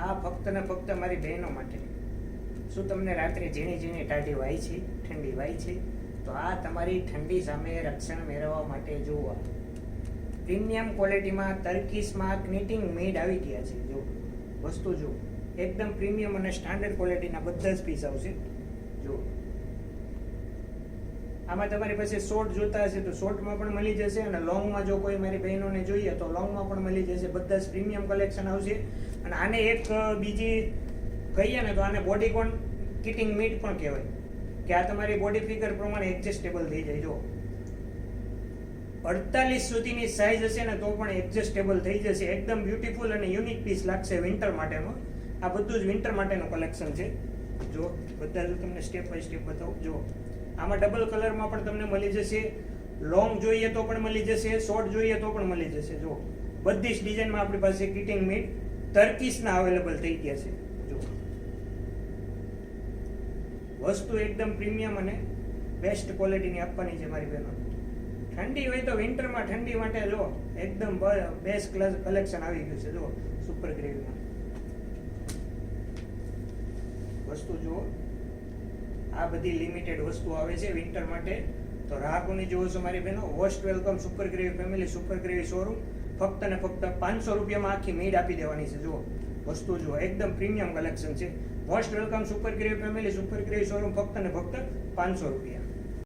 આ ફક્ત ને ફક્ત મારી બહેનો માટે. શું તમને રાત્રે ઝીણી ઝીણી ટાઢી વાય છે? ઠંડી વાય છે? તો આ તમારી ઠંડી સામે રક્ષણ મેળવવા માટે જોવા પ્રીમિયમ ક્વોલિટીમાં તર્કીસમાં ક્નિટિંગ મેડ આવી ગયા છે. જો વસ્તુ જો એકદમ પ્રીમિયમ અને સ્ટાન્ડર્ડ ક્વોલિટીના બધા જ પીસ આવશે. જો આમાં તમારી પાસે શોર્ટ જોતા હશે તો શોર્ટમાં પણ મળી જશે અને લોંગમાં જો કોઈ મારી બહેનોને જોઈએ તો લોંગમાં પણ મળી જશે. બધા જ પ્રીમિયમ કલેક્શન આવશે. અને આને એક બીજી કહીએ ને તો આને બોડી કોન કિટિંગ મીટ પણ કહેવાય. કે આ તમારી બોડી ફિગર પ્રમાણે એડજસ્ટેબલ થઈ જાય. જો અડતાલીસ સુધીની સાઇઝ હશે ને તો પણ એડજસ્ટેબલ થઈ જશે. એકદમ બ્યુટીફુલ અને યુનિક પીસ લાગશે વિન્ટર માટેનો. આ બધું જ વિન્ટર માટેનું કલેક્શન છે. જો બધા જ તમને સ્ટેપ બાય સ્ટેપ બતાવું. જો આમાં ડબલ કલરમાં પણ તમને મળી જશે. લોંગ જોઈએ તો પણ મળી જશે. શોર્ટ જોઈએ તો પણ મળી જશે. જો બધી જ ડિઝાઇનમાં આપણી પાસે કિટિંગ મીટ ટર્કીસના અવેલેબલ થઈ ગયા છે. જો. વસ્તુ એકદમ પ્રીમિયમ અને બેસ્ટ ક્વોલિટીની આપવાની છે મારી બહેનો ઠંડી હોય તો વિન્ટરમાં ઠંડી માટે લો, એકદમ બેસ્ટ કલેક્શન આવી ગયું છે. જો સુપર ગ્રેવીમાં વસ્તુ જુઓ. આ બધી લિમિટેડ વસ્તુ આવે છે વિન્ટર માટે. તો રાહકોની જુઓ છો મારી બહેનો host welcome Super Gravy family Super Gravy showroom ફક્ત ને ફક્ત પાંચસો રૂપિયામાં આખી મેડ આપી દેવાની છે. જુઓ, વસ્તુ જુઓ, એકદમ પ્રીમિયમ કલેક્શન છે. Most welcome Super Gravy family Super Gravy showroom ફક્ત ને ફક્ત પાંચસો રૂપિયા.